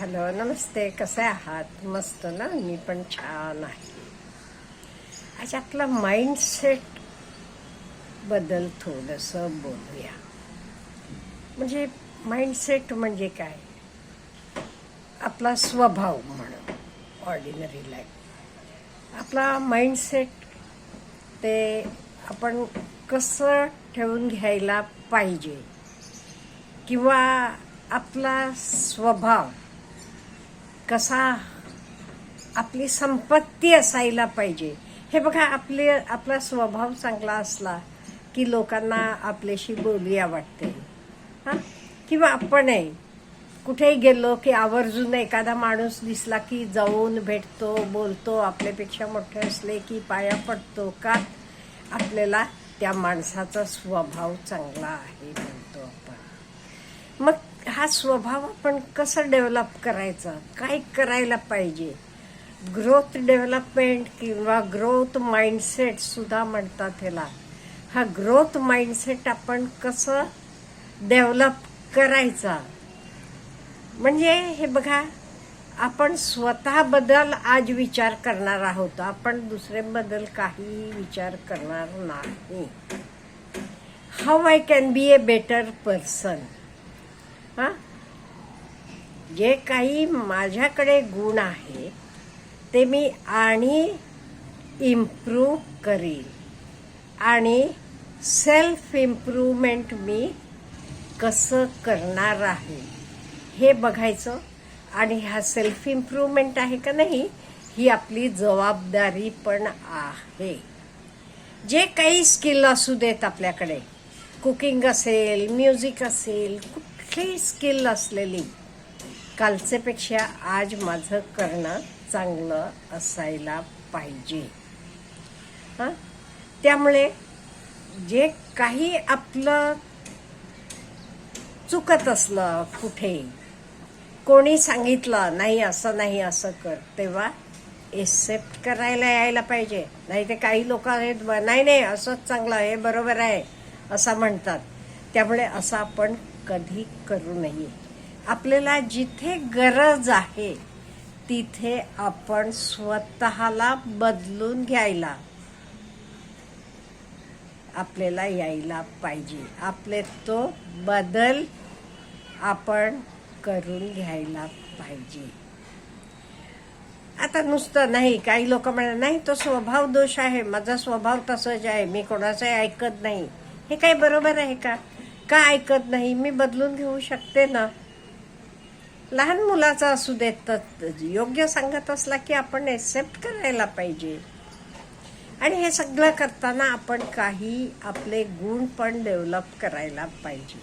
Hello नमस्ते कसे आहात? मस्त ना? मी पण छान आहे. आज आपला माइंडसेटबद्दल थोडंसं बोलूया. म्हणजे माइंडसेट म्हणजे काय? आपला स्वभाव म्हणून ऑर्डिनरी लाईफ आपला माइंडसेट ते आपण कसं ठेवून घ्यायला पाहिजे? किंवा आपला स्वभाव कसा आपली संपत्ती असायला पाहिजे. हे बघा आपले आपला स्वभाव चांगला असला की लोकांना आपल्याशी बोलूया वाटते हां? किंवा आपणही कुठेही गेलो की आवर्जून एखादा माणूस दिसला की जाऊन भेटतो बोलतो आपल्यापेक्षा मोठे असले की पाया पडतो का? आपल्याला त्या माणसाचा स्वभाव चांगला आहे म्हणतो आपण. मग हा स्वभाव आपण कसं डेव्हलप करायचा? काय करायला पाहिजे? ग्रोथ डेव्हलपमेंट किंवा ग्रोथ माइंडसेट सुद्धा म्हणतात ह्याला. हा ग्रोथ माइंडसेट आपण कसं डेव्हलप करायचा? म्हणजे हे बघा आपण स्वतःबद्दल आज विचार करणार आहोत. आपण दुसऱ्याबद्दल काही विचार करणार नाही. How I can be a better person हां? जे काही माझ्याकडे गुण आहे ते मी आणि इम्प्रूव्ह करीन. आणि सेल्फ इम्प्रूव्हमेंट मी कसं करणार आहे हे बघायचं. आणि हा सेल्फ इम्प्रूव्हमेंट आहे का नाही ही आपली जबाबदारी पण आहे. जे काही स्किल असू देत आपल्याकडे कुकिंग असेल म्युझिक असेल कुठलीही स्किल असलेली कालचेपेक्षा आज माझं करणं चांगलं असायला पाहिजे. हां? त्यामुळे जे काही आपलं चुकत असलं कुठे कोणी सांगितलं नाही असं नाही असं कर तेव्हा एक्सेप्ट करायला यायला पाहिजे. नाही ते काही लोक आहेत नाही नाही असंच चांगलं हे बरोबर आहे असं म्हणतात. त्यामुळे असं आपण कधी करू नये. आपल्याला जिथे गरज आहे तिथे आपण स्वतःला बदलून घ्यायला आपल्याला यायला पाहिजे. आपले तो बदल आपण करून घ्यायला पाहिजे. आता नुसतं नाही काही लोक म्हणा नाही तो स्वभाव दोष आहे माझा स्वभाव तसंच आहे मी कोणाचंही ऐकत नाही. हे काही बरोबर आहे का? का ऐकत नाही? मी बदलून घेऊ शकते ना? लहान मुलाचा असू देत तर योग्य सांगत असला की आपण एक्सेप्ट करायला पाहिजे. आणि हे सगळं करताना आपण काही आपले गुण पण डेव्हलप करायला पाहिजे.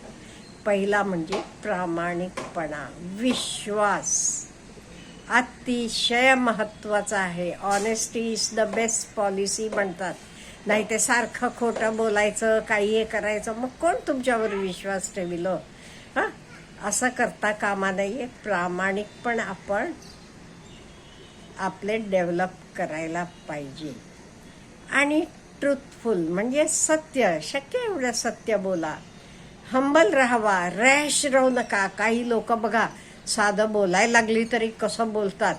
पहिला म्हणजे प्रामाणिकपणा विश्वास. अतिशय महत्त्वाचा आहे. Honesty is the best policy म्हणतात. नाही ते सारखं खोटं बोलायचं काही हे करायचं मग कोण तुमच्यावर विश्वास ठेविलं? हां? असं करता कामा नये. प्रामाणिकपण आपण आपले डेव्हलप करायला पाहिजे. आणि ट्रुथफुल म्हणजे सत्य शक्य एवढं सत्य बोला. हंबल राहावा रॅश राहू नका. काही लोक बघा साधं बोलायला लागली तरी कसं बोलतात?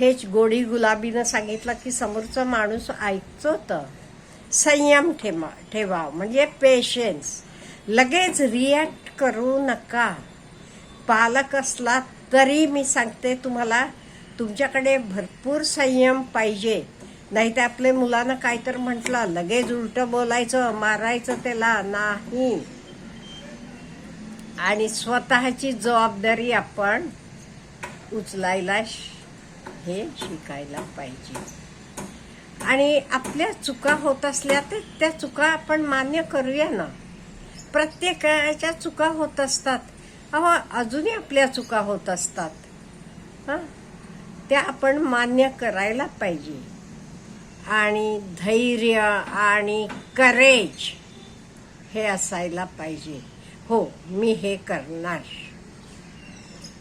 हेच गोडी गुलाबीनं सांगितलं की समोरचा माणूस ऐकतो तर संयम ठेवा ठेवा म्हणजे पेशन्स लगेच रिॲक्ट करू नका. पालक असला तरी मी सांगते तुम्हाला तुमच्याकडे भरपूर संयम पाहिजे. नाही तर आपल्या मुलानं काय तर म्हटलं लगेच उलटं बोलायचं मारायचं त्याला नाही. आणि स्वतःची जबाबदारी आपण उचलायला श- हे शिकायला पाहिजे. आणि आपल्या चुका होत असल्या तर त्या चुका आपण मान्य करूया ना. प्रत्येकाच्या चुका होत असतात. अहो अजूनही आपल्या चुका होत असतात. हां? त्या आपण मान्य करायला पाहिजे. आणि धैर्य आणि करेज हे असायला पाहिजे. हो मी हे करणार.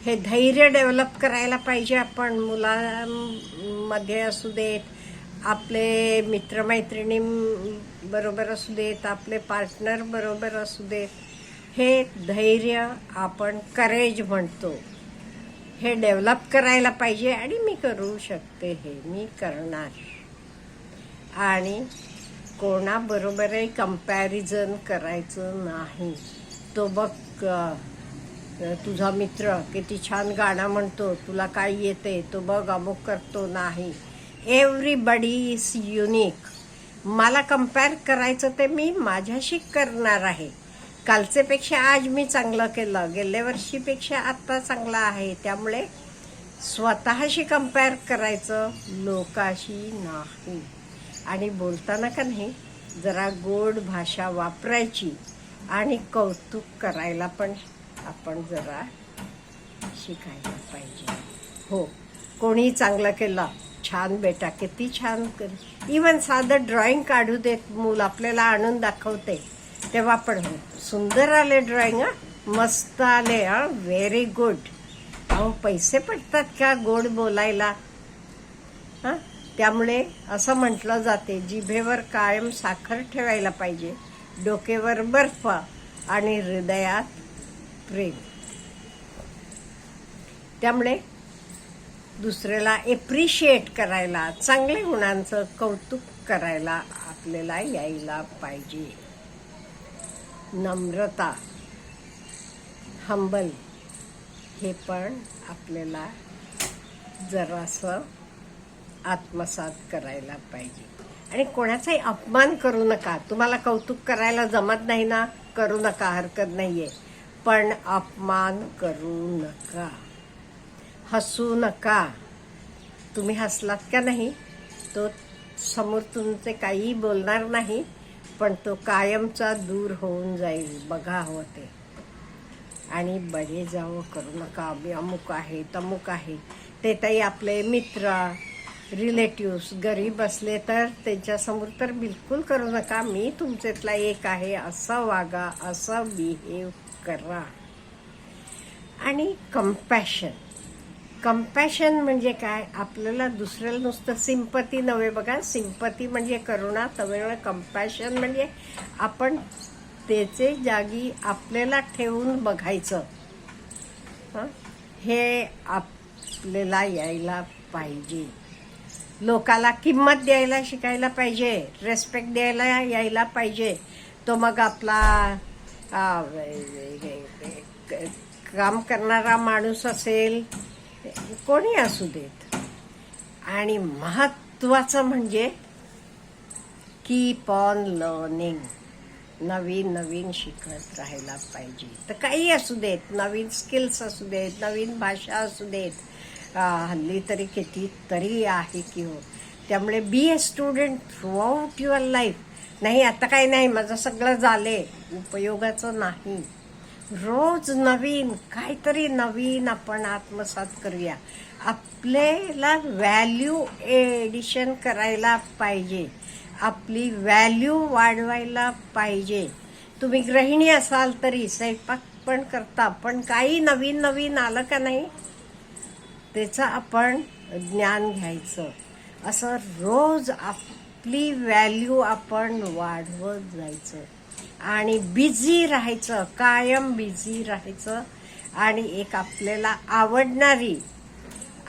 हे धैर्य डेव्हलप करायला पाहिजे आपण मुलांमध्ये असू देत आपले मित्रमैत्रिणी बरोबर असू देत आपले पार्टनर बरोबर असू देत हे धैर्य आपण करेज म्हणतो. हे डेव्हलप करायला पाहिजे आणि मी करू शकते हे मी करणार. आणि कोणाबरोबरही कंपॅरिझन करायचं नाही. तो बघ तुझा मित्र किती छान गाणं म्हणतो तुला काय येते तो बघ अमुक करतो नाही. एव्हरीबडी इज युनिक मला कंपेअर करायचं ते मी माझ्याशी करणार आहे. कालचेपेक्षा आज मी चांगलं केलं. गेल्या वर्षीपेक्षा आत्ता चांगलं आहे. त्यामुळे स्वतःशी कंपेअर करायचं लोकाशी नाही. आणि बोलताना का नाही जरा गोड भाषा वापरायची आणि कौतुक करायला पण आपण जरा शिकायला पाहिजे. हो कोणी चांगलं केलं छान बेटा किती छान कर. इवन साधं ड्रॉइंग काढू देत मूल आपल्याला आणून दाखवते. तेव्हा पण हो. सुंदर आले ड्रॉइंग मस्त आले हा. व्हेरी गुड अहो पैसे पडतात का गोड बोलायला? हा? त्यामुळे असं म्हटलं जाते जिभेवर कायम साखर ठेवायला पाहिजे. डोकेवर बर्फ आणि हृदयात प्रेम. त्यामुळे दुसऱ्याला एप्रिशिएट करायला चांगल्या गुणांचं कौतुक करायला आपल्याला यायला पाहिजे. नम्रता हंबल हे पण आपल्याला जरासं आत्मसात करायला पाहिजे. आणि कोणाचाही अपमान करू नका. तुम्हाला कौतुक करायला जमत नाही ना? करू नका हरकत नाही आहे पण अपमान करू नका. हसू नका. तुम्ही हसलात का नाही? तो समोर तुमचे काही बोलणार नाही पण तो कायमचा दूर होऊन जाईल बघा हवं ते. आणि बडे जावं करू नका आम्ही अमुक आहे तमुक आहे. ते ताई आपले मित्र रिलेटिव्स गरीब असले तर त्यांच्यासमोर तर बिलकुल करू नका. मी तुमच्यातला एक आहे असं वागा असं बिहेव करा. आणि कम्पॅशन कम्पॅशन म्हणजे काय? आपल्याला दुसऱ्याला नुसतं सिंपती नव्हे बघा. सिंपती म्हणजे करुणा तवे कम्पॅशन म्हणजे आपण त्याचे जागी आपल्याला ठेवून बघायचं. हे? आपल्याला यायला पाहिजे. लोकाला किंमत द्यायला शिकायला पाहिजे. रेस्पेक्ट द्यायला यायला पाहिजे. तो मग आपला काम करणारा माणूस असेल कोणी असू देत. आणि महत्वाचं म्हणजे कीप ऑन लर्निंग नवीन नवीन शिकत राहायला पाहिजे. तर काही असू देत. नवीन स्किल्स असू देत. नवीन भाषा असू देत. हल्ली तरी किती तरी आहे की हो. त्यामुळे be a student throughout your life नाही आता काही नाही. माझं सगळं झाले उपयोगाचं नाही. रोज नवीन काहीतरी नवीन आपण आत्मसात करूया. आपल्याला व्हॅल्यू एडिशन करायला पाहिजे. आपली व्हॅल्यू वाढवायला पाहिजे. तुम्ही गृहिणी असाल तरी स्वयंपाक पण करता पण काही नवीन नवीन आलं का नाही? त्याचं आपण ज्ञान घ्यायचं. असं रोज आपली व्हॅल्यू आपण वाढवत जायचं. आणि बिझी राहायचं कायम बिझी राहायचं आणि एक आपल्याला आवडणारी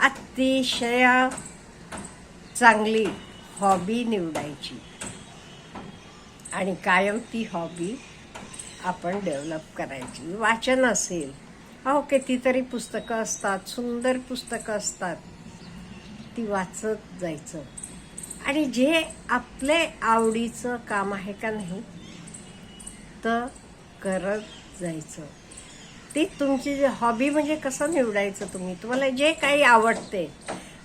अतिशय चांगली हॉबी निवडायची. आणि कायम ती हॉबी आपण डेव्हलप करायची. वाचन असेल. अहो कितीतरी पुस्तकं असतात सुंदर पुस्तकं असतात. ती वाचत जायचं. आणि जे आपले आवडीचं काम आहे का नाही तर करत जायचं. ती तुमची जे हॉबी म्हणजे कसं निवडायचं तुम्ही? तुम्हाला जे काही आवडते.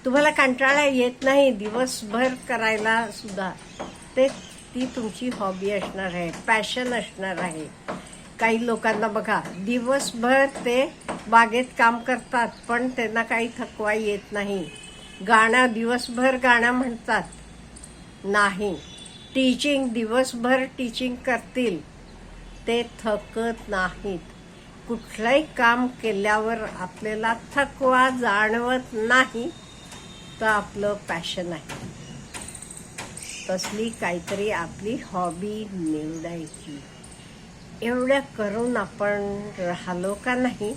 तुम्हाला कंटाळा येत नाही दिवसभर करायला सुद्धा. ते ती तुमची हॉबी असणार आहे पॅशन असणार आहे. काही लोकांना बघा दिवसभर ते बागेत काम करतात पण त्यांना काही थकवा येत नाही. गाणं दिवसभर गाणं म्हणतात. नाही. टीचिंग दिवसभर टीचिंग करतील. ते थकत नाहीत. कुठलंही काम केल्यावर आपल्याला थकवा जाणवत नाही तर आपलं पॅशन आहे. तसली काहीतरी आपली हॉबी निवडायची. एवढं करून आपण राहिलो का नाही?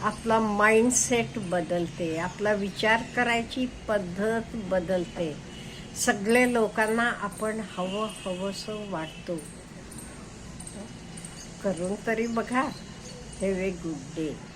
आपला माइंडसेट बदलते आपला विचार करायची पद्धत बदलते. सगळे लोकांना आपण हवं हवंसं वाटतो. करून तरी बघा. हे वे गुड डे